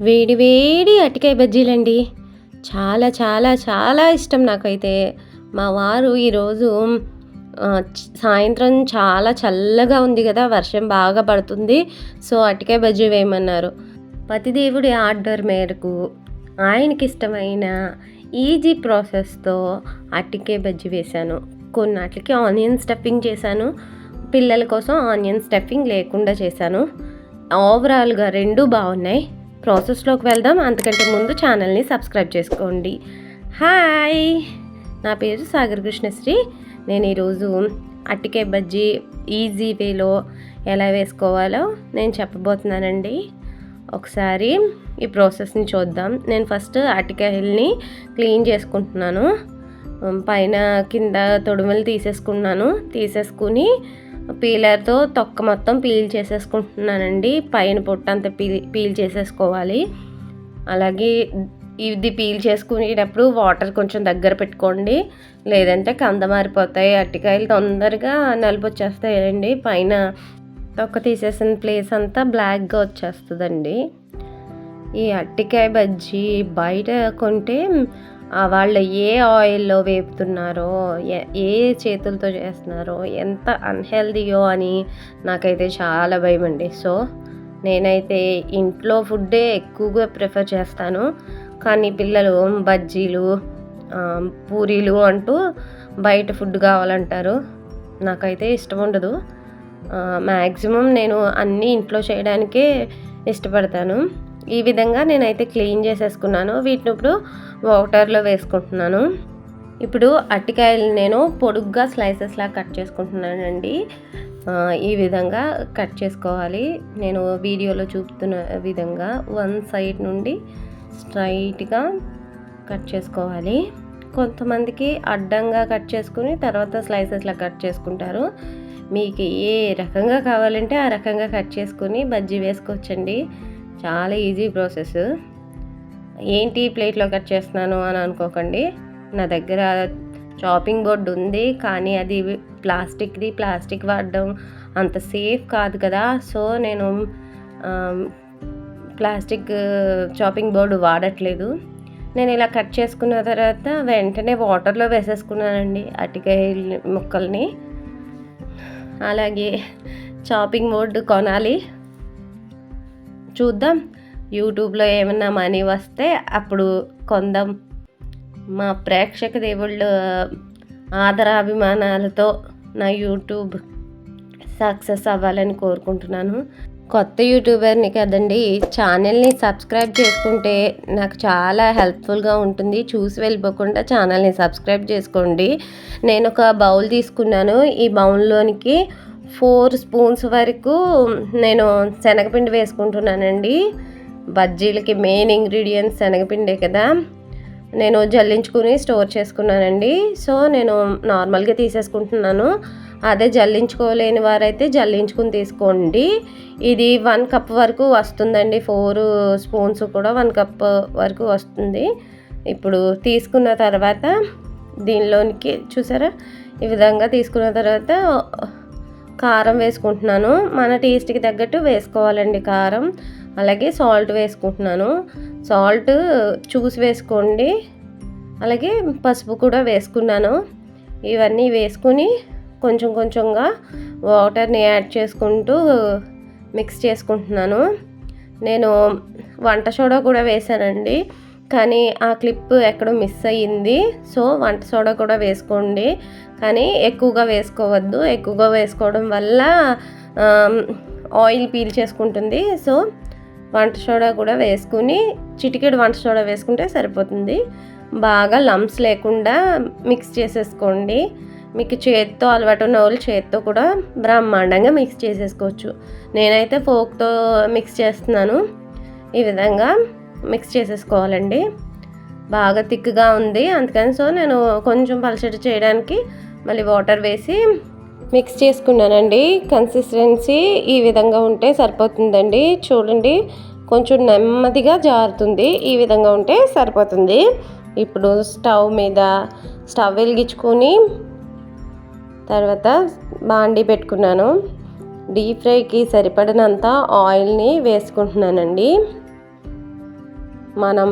వేడి వేడి అటికాయ బజ్జీలండి. చాలా చాలా చాలా ఇష్టం నాకైతే. మా వారు ఈరోజు సాయంత్రం చాలా చల్లగా ఉంది కదా వర్షం బాగా పడుతుంది సో అటికాయ బజ్జీ వేయమన్నారు. పతిదేవుడి ఆర్డర్ మేరకు ఆయనకి ఇష్టమైన ఈజీ ప్రాసెస్తో అటికే బజ్జీ వేశాను. కొన్నాటికి ఆనియన్ స్టఫింగ్ చేశాను. పిల్లల కోసం ఆనియన్ స్టఫింగ్ లేకుండా చేశాను. ఓవరాల్గా రెండు బాగున్నాయి ప్రాసెస్లోకి వెళ్దాం. అంతకంటే ముందు ఛానల్ని సబ్స్క్రైబ్ చేసుకోండి. హాయ్ నా పేరు సాగర్ కృష్ణశ్రీ. నేను ఈరోజు అట్టికే బజ్జీ ఈజీ వేలో ఎలా వేసుకోవాలో నేను చెప్పబోతున్నానండి. ఒకసారి ఈ ప్రాసెస్ని చూద్దాం. నేను ఫస్ట్ అటికాయల్ని క్లీన్ చేసుకుంటున్నాను. పైన కింద తొడుములు తీసేసుకున్నాను. తీసేసుకుని పీలర్తో తొక్క మొత్తం పీల్ చేసేసుకుంటున్నానండి. పైన పొట్టంతా పీల్ పీల్ చేసేసుకోవాలి. అలాగే ఇది పీల్ చేసుకునేటప్పుడు వాటర్ కొంచెం దగ్గర పెట్టుకోండి. లేదంటే కంద మారిపోతాయి. అరటికాయలు తొందరగా నలుపు వచ్చేస్తాయండి పైన తొక్క తీసేసిన ప్లేస్ అంతా బ్లాక్గా వచ్చేస్తుందండి. ఈ అట్టికాయ బజ్జీ బయట కొంటే వాళ్ళు ఏ ఆయిల్లో వేపుతున్నారో ఏ చేతులతో చేస్తున్నారో ఎంత అన్హెల్దీయో అని నాకైతే చాలా భయం అండి సో నేనైతే ఇంట్లో ఫుడ్డే ఎక్కువగా ప్రిఫర్ చేస్తాను. కానీ పిల్లలు బజ్జీలు పూరీలు అంటూ బయట ఫుడ్ కావాలంటారు. నాకైతే ఇష్టం ఉండదు. మ్యాక్సిమం నేను అన్నీ ఇంట్లో చేయడానికే ఇష్టపడతాను. ఈ విధంగా నేనైతే క్లీన్ చేసేసుకున్నాను. వీటిని ఇప్పుడు వాటర్లో వేసుకుంటున్నాను. ఇప్పుడు అట్టికాయలు నేను పొడుగ్గా స్లైసెస్లా కట్ చేసుకుంటున్నానండి. ఈ విధంగా కట్ చేసుకోవాలి. నేను వీడియోలో చూపుతున్న విధంగా వన్ సైడ్ నుండి స్ట్రైట్గా కట్ చేసుకోవాలి. కొంతమందికి అడ్డంగా కట్ చేసుకుని తర్వాత స్లైసెస్లా కట్ చేసుకుంటారు. మీకు ఏ రకంగా కావాలంటే ఆ రకంగా కట్ చేసుకుని బజ్జీ వేసుకోవచ్చండి. చాలా ఈజీ ప్రాసెస్ ఏంటి ప్లేట్లో కట్ చేస్తున్నాను అని అనుకోకండి. నా దగ్గర చాపింగ్ బోర్డ్ ఉంది కానీ అది ప్లాస్టిక్ది ప్లాస్టిక్ వాడడం అంత సేఫ్ కాదు కదా. సో నేను ప్లాస్టిక్ చాపింగ్ బోర్డు వాడట్లేదు. నేను ఇలా కట్ చేసుకున్న తర్వాత వెంటనే వాటర్లో వేసేసుకున్నానండి అటికాయ ముక్కల్ని. అలాగే చాపింగ్ బోర్డు కొనాలి. చూద్దాం. యూట్యూబ్లో ఏమన్నా మనీ వస్తే అప్పుడు కొందాం. మా ప్రేక్షక దేవుళ్ళు ఆదరాభిమానాలతో నా యూట్యూబ్ సక్సెస్ అవ్వాలని కోరుకుంటున్నాను. కొత్త యూట్యూబర్ని కదండి ఛానల్ని సబ్స్క్రైబ్ చేసుకుంటే నాకు చాలా హెల్ప్ఫుల్గా ఉంటుంది. చూసి వెళ్ళిపోకుండా ఛానల్ని సబ్స్క్రైబ్ చేసుకోండి. నేను ఒక బౌల్ తీసుకున్నాను. ఈ బౌల్లోనికి ఫోర్ స్పూన్స్ వరకు నేను శనగపిండి వేసుకుంటున్నానండి. బజ్జీలకి మెయిన్ ఇంగ్రీడియంట్స్ శనగపిండే కదా. నేను జల్లించుకుని స్టోర్ చేసుకున్నానండి. సో నేను నార్మల్గా తీసేసుకుంటున్నాను. అదే జల్లించుకోలేని వారైతే జల్లించుకుని తీసుకోండి. ఇది వన్ కప్ వరకు వస్తుందండి. ఫోర్ స్పూన్స్ కూడా వన్ కప్ వరకు వస్తుంది. ఇప్పుడు తీసుకున్న తర్వాత దీనిలోనికి చూసారా? ఈ విధంగా తీసుకున్న తర్వాత కారం వేసుకుంటున్నాను. మన టేస్ట్కి తగ్గట్టు వేసుకోవాలండి కారం. అలాగే సాల్ట్ వేసుకుంటున్నాను. సాల్ట్ చూసి వేసుకోండి. అలాగే పసుపు కూడా వేసుకున్నాను. ఇవన్నీ వేసుకుని కొంచెం కొంచెంగా వాటర్ని యాడ్ చేసుకుంటూ మిక్స్ చేసుకుంటున్నాను. నేను వంట సోడా కూడా వేసానండి కానీ ఆ క్లిప్ ఎక్కడో మిస్ అయ్యింది. సో వంట సోడా కూడా వేసుకోండి. కానీ ఎక్కువగా వేసుకోవద్దు. ఎక్కువగా వేసుకోవడం వల్ల ఆయిల్ పీల్ చేసుకుంటుంది. సో వంట సోడా కూడా వేసుకుని చిటికెడు వంట సోడా వేసుకుంటే సరిపోతుంది. బాగా లంప్స్ లేకుండా మిక్స్ చేసేసుకోండి. మీకు చేత్తో అలవాటు ఉన్న వాళ్ళు చేత్తో కూడా బ్రహ్మాండంగా మిక్స్ చేసేసుకోవచ్చు. నేనైతే ఫోక్తో మిక్స్ చేస్తున్నాను. ఈ విధంగా మిక్స్ చేసేసుకోవాలండి. బాగా థిక్గా ఉంది. అందుకని సో నేను కొంచెం పలచటి చేయడానికి మళ్ళీ వాటర్ వేసి మిక్స్ చేసుకున్నానండి. కన్సిస్టెన్సీ ఈ విధంగా ఉంటే సరిపోతుందండి. చూడండి కొంచెం నెమ్మదిగా జారుతుంది. ఈ విధంగా ఉంటే సరిపోతుంది. ఇప్పుడు స్టవ్ మీద స్టవ్ వెలిగించుకొని తర్వాత బాండి పెట్టుకున్నాను. డీప్ ఫ్రైకి సరిపడినంత ఆయిల్ని వేసుకుంటున్నానండి. మనం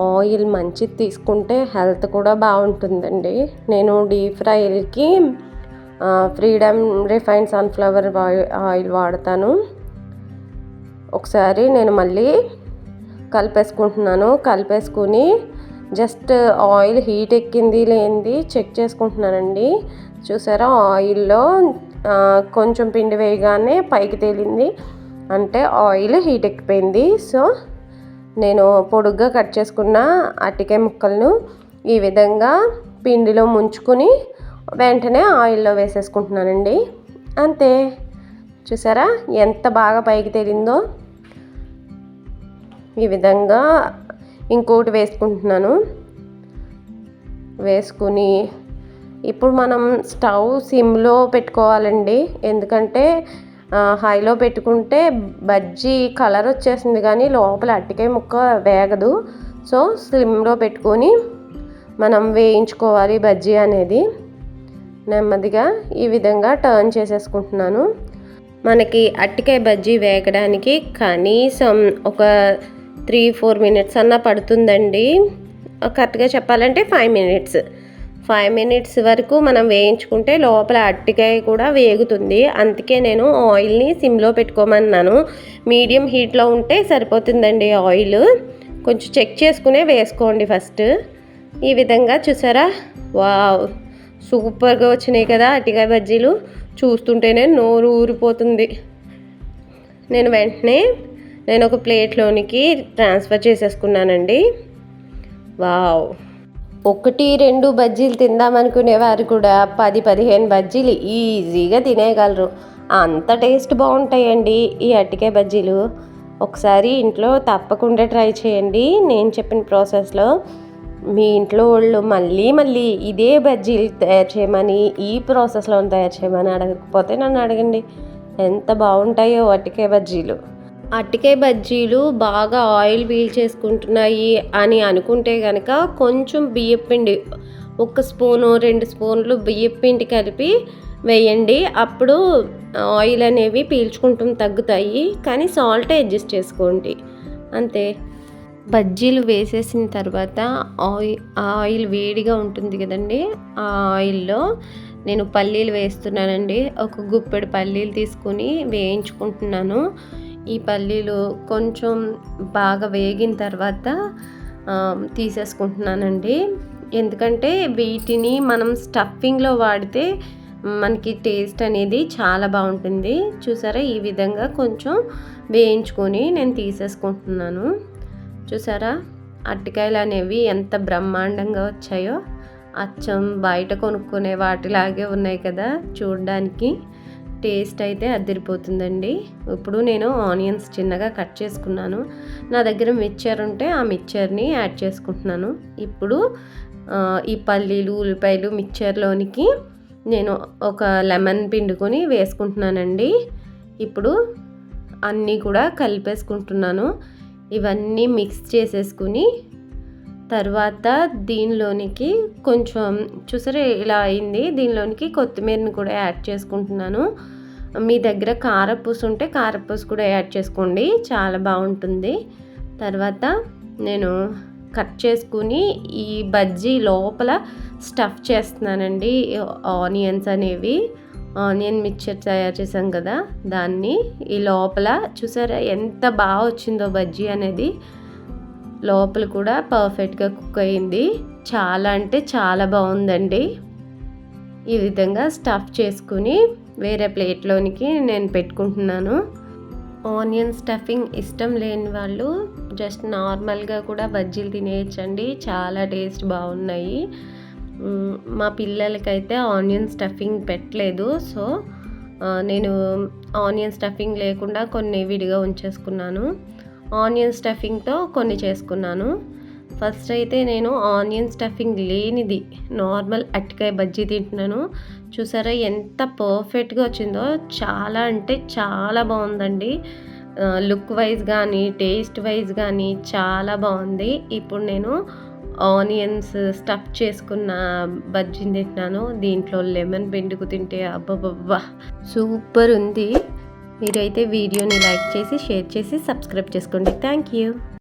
ఆయిల్ మంచిది తీసుకుంటే హెల్త్ కూడా బాగుంటుందండి. నేను డీప్ ఫ్రైకి ఫ్రీడమ్ రిఫైన్ సన్ఫ్లవర్ ఆయిల్ వాడతాను. ఒకసారి నేను మళ్ళీ కలిపేసుకుంటున్నాను. కలిపేసుకుని జస్ట్ ఆయిల్ హీట్ ఎక్కింది లేనిది చెక్ చేసుకుంటున్నానండి. చూసారా ఆయిల్లో కొంచెం పిండి వేయగానే పైకి తేలింది. అంటే ఆయిల్ హీట్ ఎక్కిపోయింది. సో నేను పొడుగ్గా కట్ చేసుకున్న అటికే ముక్కలను ఈ విధంగా పిండిలో ముంచుకొని వెంటనే ఆయిల్లో వేసేసుకుంటున్నానండి. అంతే. చూసారా? ఎంత బాగా పైకి తేలిందో. ఈ విధంగా ఇంకోటి వేసుకుంటున్నాను. వేసుకుని ఇప్పుడు మనం స్టవ్ సిమ్లో పెట్టుకోవాలండి. ఎందుకంటే హైలో పెట్టుకుంటే బజ్జీ కలర్ వచ్చేసింది కానీ లోపల అట్టికాయ ముక్క వేగదు. సో స్లిమ్లో పెట్టుకొని మనం వేయించుకోవాలి బజ్జీ అనేది. నెమ్మదిగా ఈ విధంగా టర్న్ చేసేసుకుంటున్నాను. మనకి అట్టికాయ బజ్జీ వేగడానికి కనీసం ఒక త్రీ ఫోర్ మినిట్స్ అన్న పడుతుందండి. కరెక్ట్గా చెప్పాలంటే ఫైవ్ మినిట్స్ ఫైవ్ మినిట్స్ వరకు మనం వేయించుకుంటే లోపల అట్టికాయ కూడా వేగుతుంది. అందుకే నేను ఆయిల్ని సిమ్లో పెట్టుకోమన్నాను. మీడియం హీట్లో ఉంటే సరిపోతుందండి ఆయిల్. కొంచెం చెక్ చేసుకునే వేసుకోండి ఫస్ట్. ఈ విధంగా చూసారా? వావ్! సూపర్గా వచ్చినాయి కదా అటికాయ బజ్జీలు. చూస్తుంటేనే నోరు ఊరిపోతుంది. నేను వెంటనే నేను ఒక ప్లేట్లోనికి ట్రాన్స్ఫర్ చేసేసుకున్నానండి. వావ్! ఒకటి రెండు బజ్జీలు తిందామనుకునేవారు కూడా. పది పదిహేను బజ్జీలు ఈజీగా తినేయగలరు. అంత టేస్ట్ బాగుంటాయండి ఈ అట్టికాయ బజ్జీలు. ఒకసారి ఇంట్లో తప్పకుండా ట్రై చేయండి. నేను చెప్పిన ప్రాసెస్లో మీ ఇంట్లో వాళ్ళు మళ్ళీ మళ్ళీ ఇదే బజ్జీలు తయారు చేయమని ఈ ప్రాసెస్లో తయారు చేయమని అడగకపోతే నన్ను అడగండి. ఎంత బాగుంటాయో అట్టికాయ బజ్జీలు. అట్టికే బజ్జీలు బాగా ఆయిల్ పీల్ చేసుకుంటున్నాయి అని అనుకుంటే కనుక కొంచెం బియ్యపిండి ఒక స్పూను రెండు స్పూన్లు బియ్యపిండి కలిపి వేయండి. అప్పుడు ఆయిల్ అనేవి పీల్చుకుంటూ తగ్గుతాయి కానీ సాల్ట్ అడ్జస్ట్ చేసుకోండి. అంతే. బజ్జీలు వేసేసిన తర్వాత ఆయిల్ ఆయిల్ వేడిగా ఉంటుంది కదండి ఆ ఆయిల్లో నేను పల్లీలు వేస్తున్నానండి. ఒక గుప్పెడు పల్లీలు తీసుకుని వేయించుకుంటున్నాను. ఈ పల్లీలు కొంచెం బాగా వేగిన తర్వాత తీసేసుకుంటున్నానండి. ఎందుకంటే వీటిని మనం స్టఫింగ్లో వాడితే మనకి టేస్ట్ అనేది చాలా బాగుంటుంది. చూసారా? ఈ విధంగా కొంచెం వేయించుకొని నేను తీసేసుకుంటున్నాను. చూసారా? అరటికాయలు అనేవి ఎంత బ్రహ్మాండంగా వచ్చాయో. అచ్చం బయట కొనుక్కునే వాటిలాగే ఉన్నాయి కదా చూడడానికి. టేస్ట్ అయితే అదిరిపోతుందండి. ఇప్పుడు నేను ఆనియన్స్ చిన్నగా కట్ చేసుకున్నాను. నా దగ్గర మిక్చర్ ఉంటే ఆ మిక్చర్ని యాడ్ చేసుకుంటున్నాను. ఇప్పుడు ఈ పల్లీలు ఉల్లిపాయలు మిక్చర్లోనికి నేను ఒక లెమన్ పిండుకొని వేసుకుంటున్నానండి. ఇప్పుడు అన్నీ కూడా కలిపేసుకుంటున్నాను. ఇవన్నీ మిక్స్ చేసేసుకుని తర్వాత దీనిలోనికి కొంచెం చూసారా ఇలా అయింది. దీనిలోనికి కొత్తిమీరని కూడా యాడ్ చేసుకుంటున్నాను. మీ దగ్గర కారపూసు ఉంటే కారపూసు కూడా యాడ్ చేసుకోండి. చాలా బాగుంటుంది. తర్వాత నేను కట్ చేసుకుని ఈ బజ్జీ లోపల స్టఫ్ చేస్తున్నానండి. ఆనియన్స్ అనేవి. ఆనియన్ మిక్చర్ తయారు చేసాం కదా దాన్ని. ఈ లోపల చూసారా ఎంత బాగా వచ్చిందో బజ్జీ అనేది. లోపల కూడా పర్ఫెక్ట్గా కుక్ అయింది. చాలా అంటే చాలా బాగుందండి. ఈ విధంగా స్టఫ్ చేసుకుని వేరే ప్లేట్లోనికి నేను పెట్టుకుంటున్నాను. ఆనియన్ స్టఫింగ్ ఇష్టం లేని వాళ్ళు జస్ట్ నార్మల్గా కూడా బజ్జీలు తినేయచ్చండి. చాలా టేస్ట్ బాగున్నాయి. మా పిల్లలకైతే ఆనియన్ స్టఫింగ్ పెట్టలేదు. సో నేను ఆనియన్ స్టఫింగ్ లేకుండా కొన్ని విడిగా ఉంచేసుకున్నాను. ఆనియన్ స్టఫింగ్తో కొన్ని చేసుకున్నాను. ఫస్ట్ అయితే నేను ఆనియన్ స్టఫింగ్ లేనిది నార్మల్ అట్టికాయ బజ్జీ తింటున్నాను. చూసారా ఎంత పర్ఫెక్ట్గా వచ్చిందో? చాలా అంటే చాలా బాగుందండి. లుక్ వైజ్ కానీ టేస్ట్ వైజ్ కానీ చాలా బాగుంది. ఇప్పుడు నేను ఆనియన్స్ స్టఫ్ చేసుకున్న బజ్జీని తింటున్నాను. దీంట్లో లెమన్ పిండుకు తింటే అబ్బబ్బబ్బా! సూపర్ ఉంది. మీరైతే వీడియోని లైక్ చేసి షేర్ చేసి సబ్స్క్రైబ్ చేసుకోండి. Thank you.